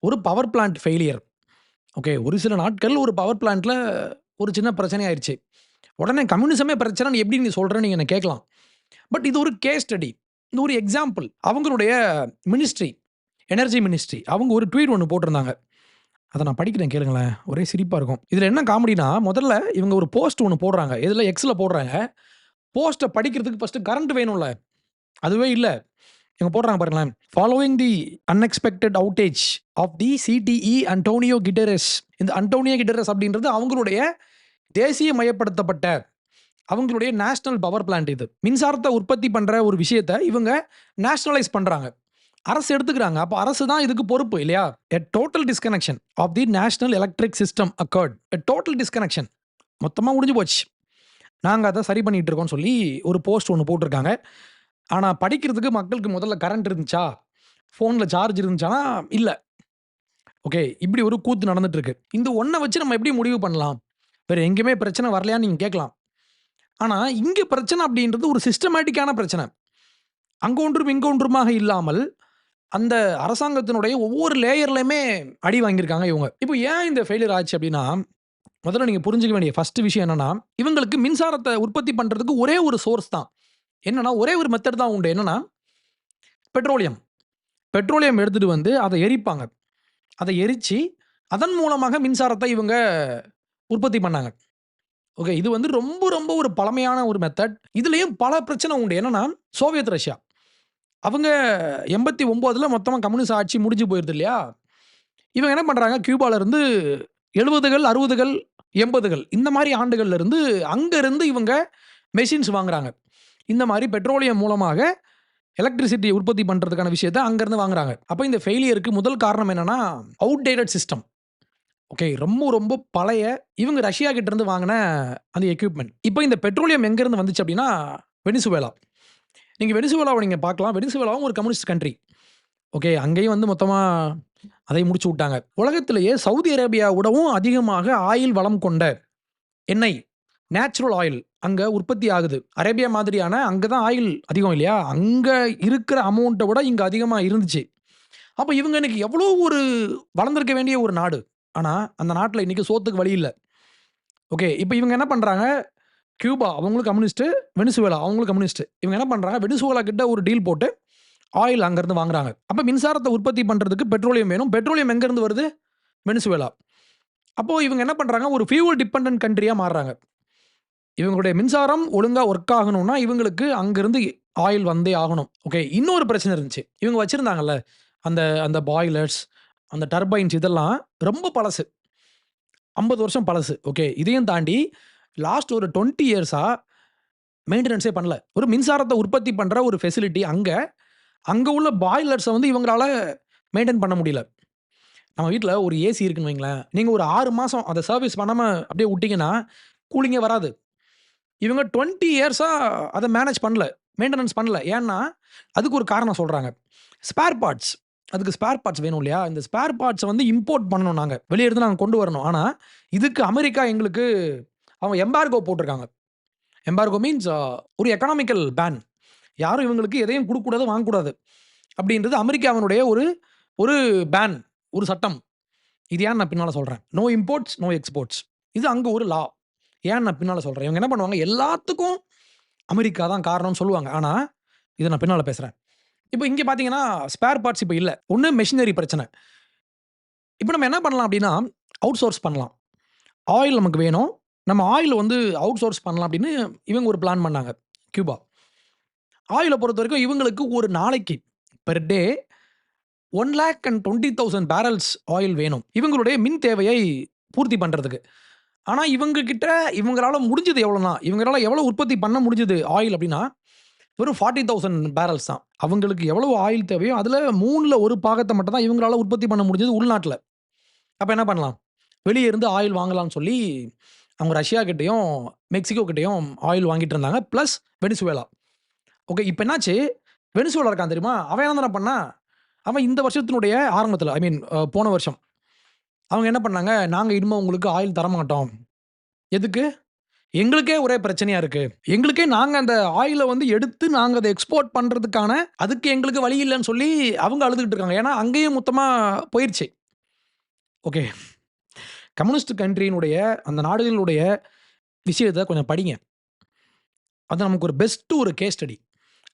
ஒரு power plant failure. Okay. ஒரு சில நாட்கள் ஒரு பவர் பிளான்ட்டில் ஒரு சின்ன பிரச்சனை ஆயிடுச்சு உடனே கம்யூனிசமே பிரச்சனைன்னு எப்படி நீ சொல்கிறேன்னு நீங்கள் என்ன கேட்கலாம். பட் இது ஒரு கேஸ் ஸ்டடி. இது ஒரு எக்ஸாம்பிள். அவங்களுடைய மினிஸ்ட்ரி, எனர்ஜி மினிஸ்ட்ரி அவங்க ஒரு ட்வீட் ஒன்று போட்டிருந்தாங்க. அதை நான் படிக்கிறேன் கேளுங்களேன். ஒரே சிரிப்பாக இருக்கும். இதில் என்ன காமெடின்னா, முதல்ல இவங்க ஒரு போஸ்ட் ஒன்று போடுறாங்க. இதில் எக்ஸில் போடுறாங்க. போஸ்ட்டை படிக்கிறதுக்கு ஃபஸ்ட்டு கரண்ட் வேணும்ல. அதுவே இல்லை இவங்க போடுறாங்க பாருங்களேன். Following the unexpected outage of the CTE Antonio Guterres இந்த அண்டோனியோ கிட்டரஸ் அப்படின்றது அவங்களுடைய தேசிய மையப்படுத்தப்பட்ட அவங்களுடைய நேஷனல் பவர் பிளான்ட் இது. மின்சாரத்தை உற்பத்தி பண்ணுற ஒரு விஷயத்த இவங்க நேஷனலைஸ் பண்ணுறாங்க அரசு எடுத்துக்கிறாங்க. அப்போ அரசு தான் இதுக்கு பொறுப்பு இல்லையா? A total disconnection of the national electric system occurred. A total disconnection. மொத்தமாக முடிஞ்சு போச்சு. நாங்கள் அதை சரி பண்ணிகிட்டு இருக்கோம்னு சொல்லி ஒரு போஸ்ட் ஒன்று போட்டிருக்காங்க. ஆனா படிக்கிறதுக்கு மக்களுக்கு முதல்ல கரண்ட் இருந்துச்சா? ஃபோன்ல சார்ஜ் இருந்துச்சான்னா, இல்ல. ஓகே. இப்படி ஒரு கூத்து நடந்துட்டு இருக்கு. இந்த ஒண்ண வச்சு நம்ம எப்படி முடிவு பண்ணலாம்? வேற எங்கேயுமே பிரச்சனை வரலையான்னு நீங்க கேட்கலாம். ஆனா இங்க பிரச்சனை அப்படின்றது ஒரு சிஸ்டமேட்டிக்கான பிரச்சனை. அங்க ஒன்றும், இங்க ஒன்றுமாக இல்லாமல், அந்த அரசாங்கத்தினுடைய ஒவ்வொரு லேயர்லயுமே அடி வாங்கியிருக்காங்க இவங்க. இப்போ ஏன் இந்த ஃபெயிலியர் ஆச்சு அப்படின்னா, முதல்ல நீங்க புரிஞ்சுக்க வேண்டிய ஃபர்ஸ்ட் விஷயம் என்னன்னா, இவங்களுக்கு மின்சாரத்த உற்பத்தி பண்றதுக்கு ஒரே ஒரு சோர்ஸ் தான். என்னன்னா, ஒரே ஒரு மெத்தட் தான் உண்டு. என்னன்னா, பெட்ரோலியம். பெட்ரோலியம் எடுத்துட்டு வந்து அதை எரிப்பாங்க. அதை எரிச்சு, அதன் மூலமாக மின்சாரத்தை இவங்க உற்பத்தி பண்ணாங்க. ஓகே. இது வந்து ரொம்ப, ரொம்ப ஒரு பழமையான ஒரு மெத்தட். இதுலேயும் பல பிரச்சனை உண்டு. என்னன்னா, சோவியத் ரஷ்யா. அவங்க எண்பத்தி ஒம்போதில் மொத்தமாக கம்யூனிஸ்ட் ஆட்சி முடிஞ்சு போயிருது இல்லையா? இவங்க என்ன பண்ணுறாங்க கியூபால இருந்து 70கள், 60கள், 80கள் இந்த மாதிரி ஆண்டுகள்லேருந்து அங்கேருந்து இவங்க மெஷின்ஸ் வாங்குறாங்க. இந்த மாதிரி பெட்ரோலியம் மூலமாக எலக்ட்ரிசிட்டி உற்பத்தி பண்ணுறதுக்கான விஷயத்தை அங்கேருந்து வாங்குறாங்க. அப்போ இந்த ஃபெயிலியருக்கு முதல் காரணம் என்னென்னா அவுடேட்டட் சிஸ்டம். ஓகே. ரொம்ப, ரொம்ப பழைய இவங்க ரஷ்யா கிட்டேருந்து வாங்கின அந்த எக்யூப்மெண்ட் இப்போ இந்த பெட்ரோலியம் எங்கேருந்து வந்துச்சு அப்படின்னா, வெனிசுவேலா. நீங்கள் வெனிசுவேலாவை நீங்கள் பார்க்கலாம். வெனிசுவேலாவும் ஒரு கம்யூனிஸ்ட் கண்ட்ரி. ஓகே. அங்கேயும் வந்து மொத்தமாக அதை முடிச்சு விட்டாங்க. உலகத்திலேயே சவுதி அரேபியாவுடவும் அதிகமாக ஆயில் வளம் கொண்ட எண்ணெய், நேச்சுரல் ஆயில் அங்கே உற்பத்தி ஆகுது. அரேபியா மாதிரியான அங்கே தான் ஆயில் அதிகம் இல்லையா? அங்கே இருக்கிற அமௌண்ட்டை விட இங்கே அதிகமாக இருந்துச்சு. அப்போ இவங்க இன்னைக்கு எவ்வளோ ஒரு வளர்ந்துருக்க வேண்டிய ஒரு நாடு. ஆனால் அந்த நாட்டில் இன்றைக்கி சோத்துக்கு வழி இல்லை ஓகே. இப்போ இவங்க என்ன பண்ணுறாங்க கியூபா அவங்களும் கம்யூனிஸ்ட்டு வெனிசுவேலா அவங்களும் கம்யூனிஸ்ட்டு இவங்க என்ன பண்ணுறாங்க வெனிசுவேலா கிட்ட ஒரு டீல் போட்டு ஆயில் அங்கேருந்து வாங்குறாங்க. அப்போ மின்சாரத்தை உற்பத்தி பண்ணுறதுக்கு பெட்ரோலியம் வேணும். பெட்ரோலியம் எங்கேருந்து வருது? வெனிசுவேலா. அப்போது இவங்க என்ன பண்ணுறாங்க ஒரு ஃபியூவல் டிபெண்டன்ட் கண்ட்ரியாக மாறுறாங்க. இவங்களுடைய மின்சாரம் ஒழுங்காக ஒர்க் ஆகணும்னா, இவங்களுக்கு அங்கேருந்து ஆயில் வந்தே ஆகணும். ஓகே. இன்னொரு பிரச்சனை இருந்துச்சு. இவங்க வச்சுருந்தாங்கல்ல அந்த அந்த பாய்லர்ஸ், அந்த டர்பைன்ஸ் இதெல்லாம் ரொம்ப பழசு. 50 வருஷம் பழசு. ஓகே. இதையும் தாண்டி லாஸ்ட் ஒரு டுவெண்ட்டி இயர்ஸாக மெயின்டெனன்ஸே பண்ணல. ஒரு மின்சாரத்தை உற்பத்தி பண்ணுற ஒரு ஃபெசிலிட்டி அங்கே அங்கே உள்ள பாய்லர்ஸை வந்து இவங்களால மெயின்டெயின் பண்ண முடியல. நம்ம வீட்டில் ஒரு ஏசி இருக்குன்னு வைங்களேன். நீங்கள் ஒரு ஆறு மாதம் அதை சர்வீஸ் பண்ணாமல் அப்படியே விட்டிங்கன்னா கூலிங்கே வராது. இவங்க டுவெண்ட்டி இயர்ஸாக அதை மேனேஜ் பண்ணல. மெயின்டனன்ஸ் பண்ணல. ஏன்னா, அதுக்கு ஒரு காரணம் சொல்கிறாங்க ஸ்பேர் பார்ட்ஸ். அதுக்கு ஸ்பேர் பார்ட்ஸ் வேணும் இல்லையா? இந்த ஸ்பேர் பார்ட்ஸை வந்து இம்போர்ட் பண்ணணும் நாங்கள் வெளியே இருந்து நாங்கள் கொண்டு வரணும். ஆனால் இதுக்கு அமெரிக்கா எங்களுக்கு அவங்க எம்பார்கோ போட்டிருக்காங்க. எம்பார்கோ மீன்ஸ் ஒரு எக்கனாமிக்கல் பேன். யாரும் இவங்களுக்கு எதையும் கொடுக்கூடாது வாங்கக்கூடாது. அப்படின்றது அமெரிக்காவினுடைய ஒரு ஒரு பேன். ஒரு சட்டம். இது ஏன் நான் பின்னால் சொல்கிறேன் நோ இம்போர்ட்ஸ், நோ எக்ஸ்போர்ட்ஸ். இது அங்கே ஒரு லா. ஏன் நான் பின்னால் சொல்கிறேன் இவங்க என்ன பண்ணுவாங்க, எல்லாத்துக்கும் அமெரிக்கா தான் காரணம்னு சொல்லுவாங்க. ஆனால் இதை நான் பின்னால் பேசுகிறேன் இப்போ இங்கே பார்த்தீங்கன்னா, ஸ்பேர் பார்ட்ஸ் இப்போ இல்லை ஒன்று மெஷினரி பிரச்சனை. இப்போ நம்ம என்ன பண்ணலாம் அப்படின்னா, அவுட் சோர்ஸ் பண்ணலாம். ஆயில் நமக்கு வேணும். நம்ம ஆயில் வந்து அவுட் சோர்ஸ் பண்ணலாம் அப்படின்னு இவங்க ஒரு பிளான் பண்ணாங்க. கியூபா. ஆயிலை பொறுத்த வரைக்கும் இவங்களுக்கு ஒரு நாளைக்கு பெர் டே 1,20,000 பேரல்ஸ் ஆயில் வேணும். இவங்களுடைய மின் தேவையை பூர்த்தி பண்ணுறதுக்கு ஆனா, இவங்க கிட்ட இவங்களால முடிஞ்சது எவ்வளோனா, இவங்களால எவ்வளோ உற்பத்தி பண்ண முடிஞ்சது ஆயில் அப்படின்னா, வெறும் 40,000 பேரல்ஸ் தான். அவங்களுக்கு எவ்வளவு ஆயில் தேவையோ, அதில் மூணில் ஒரு பாகத்தை மட்டும் தான் இவங்களால உற்பத்தி பண்ண முடிஞ்சது உள்நாட்டில் அப்போ என்ன பண்ணலாம்? வெளியே இருந்து ஆயில் வாங்கலாம்னு சொல்லி, அவங்க ரஷ்யா கிட்டேயும் மெக்சிகோ கிட்டேயும் ஆயில் வாங்கிட்டு இருந்தாங்க. Plus Venezuela. ஓகே. இப்போ என்னாச்சு, வெனிசுவேலா இருக்கான் தெரியுமா? அவன் என்ன தானே பண்ணான்? அவன் இந்த வருஷத்தினுடைய ஆரம்பத்தில் ஐ மீன் போன வருஷம். அவங்க என்ன பண்ணாங்க, நாங்கள் இனிமே உங்களுக்கு ஆயில் தரமாட்டோம். எதுக்கு? எங்களுக்கே ஒரே பிரச்சனையா இருக்கு. எங்களுக்கே நாங்க அந்த ஆயிலை வந்து எடுத்து நாங்க அதை எக்ஸ்போர்ட் பண்றதுக்கான அதுக்கு எங்களுக்கு வழி இல்லைன்னு சொல்லி அவங்க அழுதுகிட்டு இருக்காங்க. ஏன்னா, அங்கேயும் மொத்தமா போயிருச்சு. ஓகே. கம்யூனிஸ்ட் கண்ட்ரியினுடைய அந்த நாடுகளுடைய விஷயத்த கொஞ்சம் படிங்க. அது நமக்கு ஒரு பெஸ்ட்டு ஒரு கேஸ் ஸ்டடி.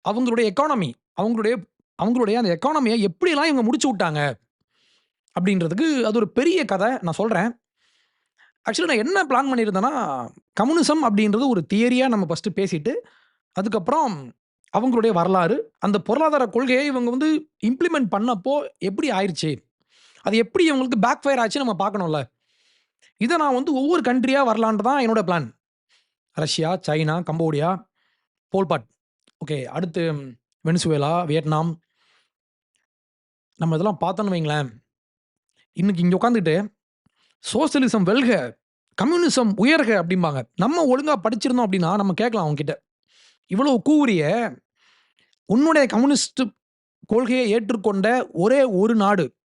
அவங்களுடைய எக்கானமி, அவங்களுடைய அவங்களுடைய அந்த எக்கானமியை எப்படிலாம் இவங்க முடிச்சு விட்டாங்க. அப்படின்றதுக்கு அது ஒரு பெரிய கதை. நான் சொல்கிறேன் ஆக்சுவலி நான் என்ன பிளான் பண்ணியிருந்தேன்னா, கம்யூனிசம் அப்படின்றது ஒரு தியரியாக நம்ம ஃபர்ஸ்ட்டு பேசிட்டு, அதுக்கப்புறம் அவங்களுடைய வரலாறு, அந்த பொருளாதார கொள்கையை இவங்க வந்து இம்ப்ளிமெண்ட் பண்ணப்போ எப்படி ஆயிடுச்சு அது எப்படி இவங்களுக்கு பேக் ஃபயர் ஆச்சுன்னு நம்ம பார்க்கணும்ல. இதை நான் வந்து ஒவ்வொரு கண்ட்ரியாக வரலான்ட்டு தான் என்னோட plan. Russia, China, Cambodia, Pol Pot. Okay. அடுத்து வெனிசுவேலா, வியட்நாம். நம்ம இதெல்லாம் பார்த்தோன்னு வைங்களேன், இன்னைக்கு இங்கே உட்காந்துட்டு சோசியலிசம் வெல்க, கம்யூனிசம் உயர்க அப்படிம்பாங்க. நம்ம ஒழுங்காக படிச்சிருந்தோம் அப்படின்னா, நம்ம கேட்கலாம் அவங்ககிட்ட. இவ்வளோ கூறிய உன்னுடைய கம்யூனிஸ்ட் கொள்கையை ஏற்றுக்கொண்ட ஒரே ஒரு நாடு.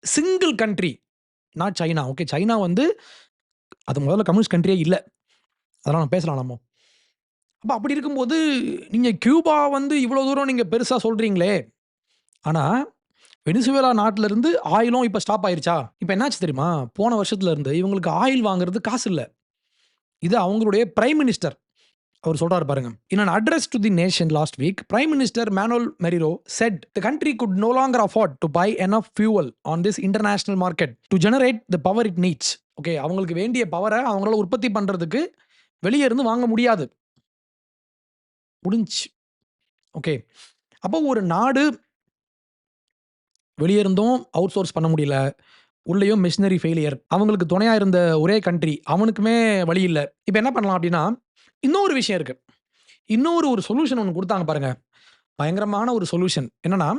Single country. Not China. Okay. China வந்து அது முதல்ல கம்யூனிஸ்ட் கண்ட்ரியே இல்லை அதெல்லாம் நம்ம பேசலாம் நம்ம. அப்போ அப்படி இருக்கும்போது, நீங்கள் கியூபா வந்து இவ்வளோ தூரம் நீங்கள் பெருசாக சொல்கிறீங்களே ஆனால் வெனிசுவேலா நாட்டில இருந்து ஆயிலும் இப்போ ஸ்டாப் ஆயிருச்சா? இப்போ என்னாச்சு தெரியுமா? போன வருஷத்துல இருந்து இவங்களுக்கு ஆயில் வாங்குறது காசு இல்லை இது அவங்களுடைய பிரைம் மினிஸ்டர். அவர் சொல்றாரு பாருங்க. In an address to the nation last week, prime minister Manuel Marrero said the country could no longer afford to buy enough fuel on this international market to generate the power it needs. Okay. அவங்களுக்கு வேண்டிய பவரை அவங்களால உற்பத்தி பண்றதுக்கு வெளியே இருந்து வாங்க முடியாது. முடிஞ்சுச்சு. ஓகே. அப்போ ஒரு நாடு வெளியே இருந்தும் அவுட் சோர்ஸ் பண்ண முடியல. உள்ளேயும் மிஷினரி ஃபெயிலியர். அவங்களுக்கு துணையாக இருந்த ஒரே கண்ட்ரி. அவனுக்குமே வழி இல்லை இப்போ என்ன பண்ணலாம் அப்படின்னா, இன்னொரு விஷயம் இருக்குது இன்னொரு ஒரு சொல்யூஷன் ஒன்று கொடுத்தாங்க பாருங்கள் பயங்கரமான ஒரு சொல்யூஷன். என்னன்னா,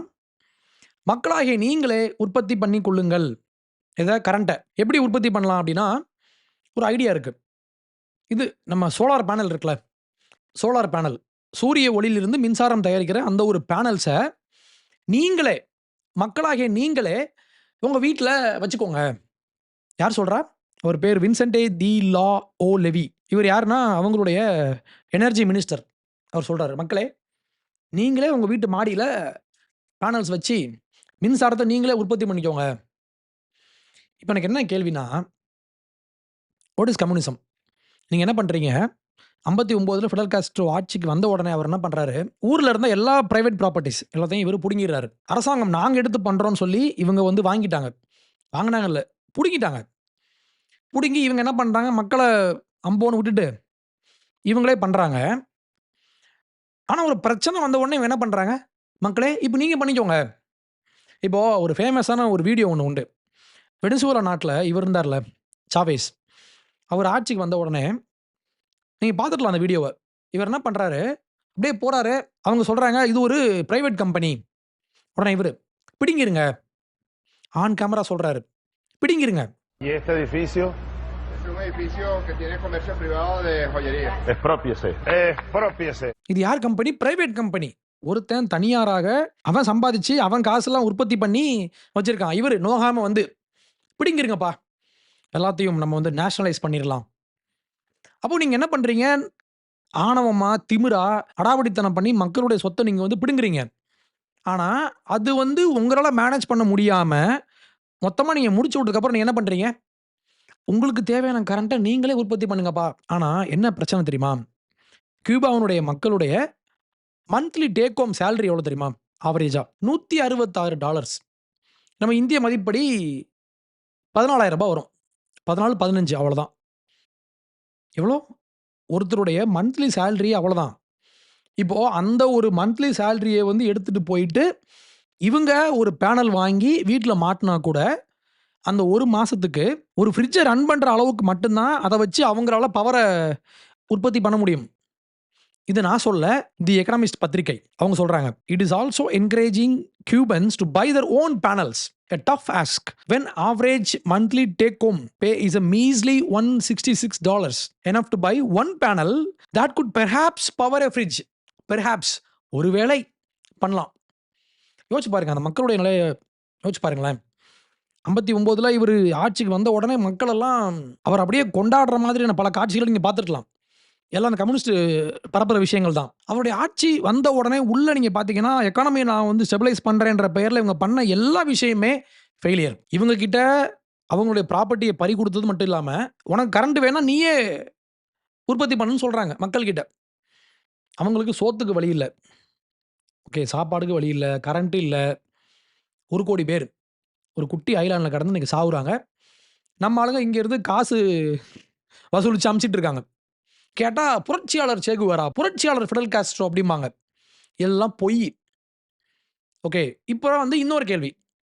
மக்களாகிய நீங்களே உற்பத்தி பண்ணி கொள்ளுங்கள். எதை கரண்ட்டை எப்படி உற்பத்தி பண்ணலாம் அப்படின்னா, ஒரு ஐடியா இருக்குது இது நம்ம சோலார் பேனல் இருக்குல்ல. Solar panel. சூரிய ஒளியிலிருந்து மின்சாரம் தயாரிக்கிற அந்த ஒரு பேனல்ஸை நீங்களே, மக்களாகிய நீங்களே உங்க வீட்டில் வச்சுக்கோங்க. யார் சொல்றா? அவர் பேர் வின்சென்டே தி லா ஓ லெவி. இவர் யாருன்னா, அவங்களுடைய எனர்ஜி மினிஸ்டர். அவர் சொல்றாரு, மக்களே, நீங்களே உங்க வீட்டு மாடியில் பேனல்ஸ் வச்சு, மின்சாரத்தை நீங்களே உற்பத்தி பண்ணிக்கோங்க. இப்போ எனக்கு என்ன கேள்வின்னா வாட் இஸ் கம்யூனிசம்? நீங்கள் என்ன பண்ணுறீங்க ஐம்பத்தி ஒம்போதில் ஃபிடல் காஸ்ட்ரோ ஆட்சிக்கு வந்த உடனே அவர் என்ன பண்றாரு, ஊர்ல இருந்த எல்லா பிரைவேட் ப்ராப்பர்ட்டிஸ் எல்லாத்தையும் இவரு பிடுங்கிடுறாரு அரசாங்கம் நாங்க எடுத்து பண்றோம்னு சொல்லி இவங்க வந்து வாங்கிட்டாங்க. வாங்கினாங்கல்ல பிடுங்கிட்டாங்க பிடுங்கி இவங்க என்ன பண்றாங்க, மக்களை அம்போன்னு விட்டுட்டு, இவங்களே பண்றாங்க. ஆனா ஒரு பிரச்சனை வந்த உடனே இவங்க என்ன பண்றாங்க, மக்களே இப்போ நீங்க பண்ணிக்கோங்க. இப்போ ஒரு ஃபேமஸான ஒரு வீடியோ ஒன்று உண்டு. வெனிசுவலா நாட்டில் இவர் இருந்தார்ல, சாவேஸ். அவர் ஆட்சிக்கு வந்த உடனே, நீங்க பார்த்துருக்கலாம் அந்த வீடியோவ. இவர் என்ன பண்றாரு, அப்படியே போறாரு. அவங்க சொல்றாங்க, இது ஒரு பிரைவேட் கம்பெனி. உடனே இவரு, பிடுங்கிருங்க. ஆன் கேமரா சொல்றாரு, பிடுங்கிருங்க. இது யார் கம்பெனி? Private company. ஒருத்தன் தனியாராக அவன் சம்பாதிச்சு, அவன் காசெல்லாம் உற்பத்தி பண்ணி வச்சிருக்கான். இவரு நோகாம வந்து, பிடுங்கிருங்கப்பா. எல்லாத்தையும் நம்ம வந்து நேஷனலைஸ் பண்ணிறலாம். அப்போ நீங்க என்ன பண்றீங்க, ஆணவமா, திமிரா, அடாவடித்தனம் பண்ணி மக்களுடைய சொத்தை நீங்க வந்து பிடுங்குறீங்க. ஆனா, அது வந்து உங்களால மேனேஜ் பண்ண முடியாம, மொத்தமா நீங்க முடிச்சு விட்டதுக்கப்புறம் நீங்க என்ன பண்றீங்க, உங்களுக்கு தேவையான கரண்ட்டை நீங்களே உற்பத்தி பண்ணுங்கப்பா. ஆனா என்ன பிரச்சனை தெரியுமா? கியூபாவினுடைய மக்களுடைய மந்த்லி டேக் ஹோம் சேலரி எவ்வளோ தெரியுமா? ஆவரேஜா $166 நம்ம இந்திய மதிப்படி பதினாலாயிரம் ரூபாய் வரும். 14, 15 அவ்வளோதான். எவ்வளோ? ஒருத்தருடைய மந்த்லி சேல்ரி அவ்வளோதான். இப்போது அந்த ஒரு மந்த்லி சேல்ரியை வந்து எடுத்துகிட்டு போயிட்டு, இவங்க ஒரு பேனல் வாங்கி வீட்டில் மாட்டினா கூட, அந்த ஒரு மாதத்துக்கு ஒரு ஃப்ரிட்ஜை ரன் பண்ணுற அளவுக்கு மட்டும்தான் அதை வச்சு அவங்களால பவரை உற்பத்தி பண்ண முடியும். இது நான் சொல்ல தி எக்கனாமிஸ்ட் பத்திரிகை. அவங்க சொல்கிறாங்க it is also encouraging Cubans to buy their own panels. A tough ask when average monthly take home pay is a measly $166, enough to buy one panel that could perhaps power a fridge. Perhaps, ஒருவேளை பண்ணலாம் யோசிச்சு பாருங்க அந்த மக்களுடைய நிலைய யோசிச்சு பாருங்களேன் ஐம்பத்தி ஒம்போதில் இவர் ஆட்சிக்கு வந்த உடனே மக்களெல்லாம் அவர் அப்படியே கொண்டாடுற மாதிரியான பல காட்சிகளை நீங்கள் பார்த்துருக்கலாம் எல்லாம் அந்த கம்யூனிஸ்ட் பரப்புற விஷயங்கள் தான். அவருடைய ஆட்சி வந்த உடனே உள்ள நீங்க பார்த்தீங்கன்னா, எக்கானமியை நான் வந்து ஸ்டெபிலைஸ் பண்றேன்ற பெயர்ல இவங்க பண்ண எல்லா விஷயமுமே ஃபெயிலியர். இவங்க கிட்ட அவங்களுடைய ப்ராப்பர்ட்டியை பறி கொடுத்தது மட்டும் இல்லாம, உனக்கு கரண்ட் வேணா நீயே உற்பத்தி பண்ணுன்னு சொல்றாங்க மக்கள்கிட்ட. அவங்களுக்கு சோத்துக்கு வழி இல்லை ஓகே. சாப்பாடுக்கு வழி இல்லை கரண்ட் இல்ல. 1,00,00,000 பேர். ஒரு குட்டி ஐலாண்டில் கடந்து இன்னைக்கு சாகுறாங்க நம்ம ஆளுங்க இங்கேருந்து காசு வசூலிச்சு அமிச்சிட்டு இருக்காங்க. கேட்டால் புரட்சியாளர் சேகுவாரா புரட்சியாளர் ஃபிடல் காஸ்ட்ரோ அப்படிம்பாங்க. எல்லாம் பொய். ஓகே. இப்போ வந்து இன்னொரு கேள்வி.